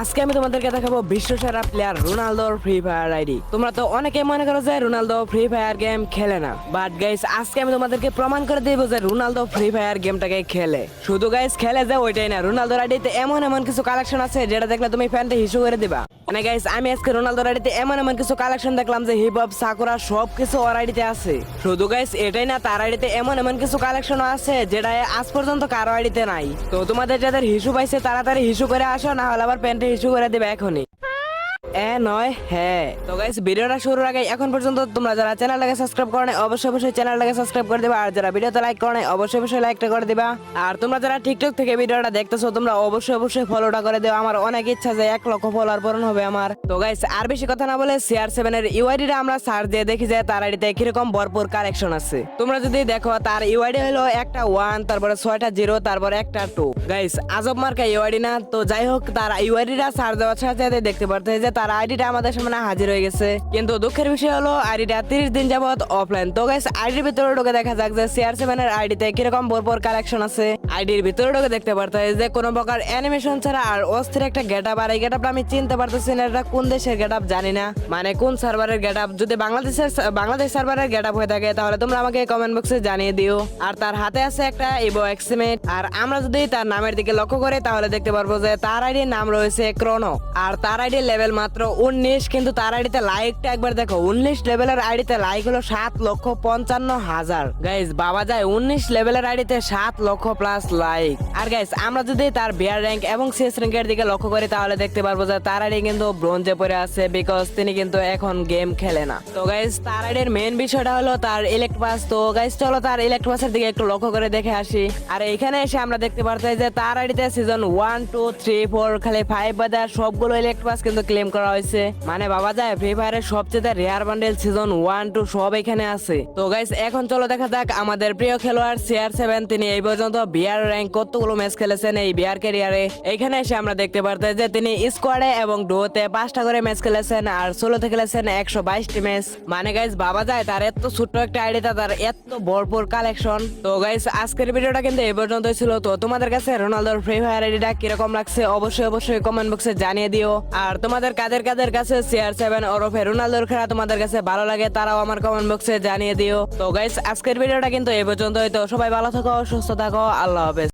আজকে আমি তোমাদেরকে দেখাবো বিশ্ব সেরা প্লেয়ার রোনালদোর ফ্রি ফায়ার আইডি তোমরা তো অনেকে মনে করো যে রোনালদো ফ্রি ফায়ার গেম খেলে না। বাট গাইস আজকে আমি তোমাদেরকে প্রমাণ করে দেবো যে রোনালদো ফ্রি ফায়ার গেমটাকে খেলে। শুধু গাইস খেলে যে ওইটাই না। রোনালদোর আইডিতে এমন এমন কিছু কালেকশন আছে যেটা দেখলে তুমি ফ্যানটা হিসু করে দিবা। মানে গাইস আমি আজকে রোনালদোর আইডিতে এমন এমন কিছু কালেকশন দেখলাম যে হিপ হপ সাকুরা সব কিছু ওর আইডিতে আছে। শুধু গাইস এটাই না, তার আইডিতে এমন এমন কিছু কালেকশন আছে যেটা আজ পর্যন্ত কারও আইডিতে নাই। তো তোমাদের যাদের হিসু পাইছে, তাড়াতাড়ি হিসু করে আসো, না হলে আবার প্যান্টে হিসু করে দেবে এখনই। এ নয় হ্যাঁ তো গাইস ভিডিওটা শুরুর আগে এখন পর্যন্ত তোমরা যারা চ্যানেলটাকে সাবস্ক্রাইব করো অবশ্যই অবশ্যই চ্যানেলটাকে সাবস্ক্রাইব করে দিবা। আর যারা ভিডিওতে লাইক করো অবশ্যই অবশ্যই লাইকটা করে দিবা। আর তোমরা যারা টিকটক থেকে ভিডিওটা দেখতেছো, তোমরা অবশ্যই অবশ্যই ফলোটা করে দেও। আমার অনেক ইচ্ছা যে এক লক্ষ ফলোয়ার পূরণ হবে আমার। তো গাইস আর বেশি কথা না বলে সিআর সেভেন এর ইউআইডিটা আমরা সার্চ দিয়ে দেখি যে তার আইডিতে কীরকম ভরপুর কালেকশন আছে। তোমরা যদি দেখো, তার ইউআইডি হলো একটা ওয়ান তারপরে ছয়টা জিরো তারপরে একটা টু গাইস আজব মার্কা ইউআইডি না। তো যাই হোক, তার ইউআইডিটা সার্চ দেওয়ার সাথে সাথে দেখতে পারতে যে তার আইডিটা আমাদের সামনে হাজির হয়ে গেছে। কিন্তু দুঃখের বিষয় হলো, আইডিটা তিরিশ দিন যাবত অফলাইন তো গাইস আইডির ভিতরে ঢুকে দেখা যাক যে সিআর সেভেন এর আইডিতে কীরকম ভরপুর কালেকশন আছে। আইডির ভিতরে ঢুকে দেখতে পারতে যে কোনো প্রকার অ্যানিমেশন ছাড়া আর অস্থির একটা গেট আপ আর এই গেট আমি চিনতে পারতেছি না, এটা কোন দেশের গেট আপ জানি না। মানে কোন সার্ভারের গেট আপ যদি বাংলাদেশের বাংলাদেশ সার্ভারের গেট আপ হয়ে থাকে, তাহলে তোমরা আমাকে কমেন্ট বক্সে জানিয়ে দিও। আর তার হাতে আছে একটা ইভো এক্সিমেট আর আমরা যদি তার নামের দিকে লক্ষ্য করি, তাহলে দেখতে পারব যে তার আইডির নাম রয়েছে ক্রোনো আর তার আইডির লেভেল মাত্র উনিশ, কিন্তু তার আইডিতে লাইকটা একবার দেখো। উনিশ লেভেলের আইডিতে লাইক হলো সাত লক্ষ পঞ্চান্ন হাজার। গাইজ বাবা যায় উনিশ লেভেলের আইডিতে সাত লক্ষ প্লাস লাইক আর গাইজ আমরা যদি তার বিয়ার র্যাঙ্ক এবং সিএস র্যাঙ্কের দিকে লক্ষ্য করি, তাহলে দেখতে পারব যে তার আইডি কিন্তু ব্রোঞ্জে পড়ে আছে বিকজ তিনি কিন্তু এখন গেম খেলে না। তো গাইজ তার আইডির মেন বিষয়টা হলো তার ইলেক্ট পাস তো গাইজ চলো তার ইলেক্ট পাসের দিকে একটু লক্ষ্য করে দেখে আসি। আর এখানে এসে আমরা দেখতে পারতাম যে তার আইডিতে season one two three four খালি ফাইভ বাজার সবগুলো ইলেক্ট পাস কিন্তু ক্লেম করা হয়েছে। মানে বাবা যায় ফ্রি ফায়ারের সবচেয়ে rare bundle season one two সব এখানে আছে। তো গাইজ এখন চলো দেখা যাক আমাদের প্রিয় খেলোয়াড় সিআর সেভেন তিনি এই পর্যন্ত বিয়ার র্যাঙ্ক কতগুলো ম্যাচ খেলেছেন এই বিয়ার ক্যারিয়ারে এখানে এসে আমরা দেখতে পারতাম যে তিনি স্কোয়াডে এবং ডোতে পাঁচটা করে ম্যাচ খেলেছেন আর ষোলোতে খেলেছেন একশো বাইশটি ম্যাচ মানে গাইস বাবা যায় তার এত ছোট্ট একটা আইডিটা তার এত ভরপুর কালেকশন তো গাইস আজকের ভিডিওটা কিন্তু এই পর্যন্তই ছিল। তো তোমাদের কাছে রোনালদোর ফ্রি ফায়ার আইডিটা কীরকম লাগছে, অবশ্যই অবশ্যই কমেন্ট বক্সে জানিয়ে দিও। আর তোমাদের কাদের কাদের কাছে সিআর সেভেন ওরফে রোনালদোর খেলা তোমাদের কাছে ভালো লাগে তারাও আমার কমেন্ট বক্সে জানিয়ে দিও। তো গাইস আজকের ভিডিওটা কিন্তু এই পর্যন্তই। তো সবাই ভালো থাকো, সুস্থ থাকো, আল্লাহ হাফেজ।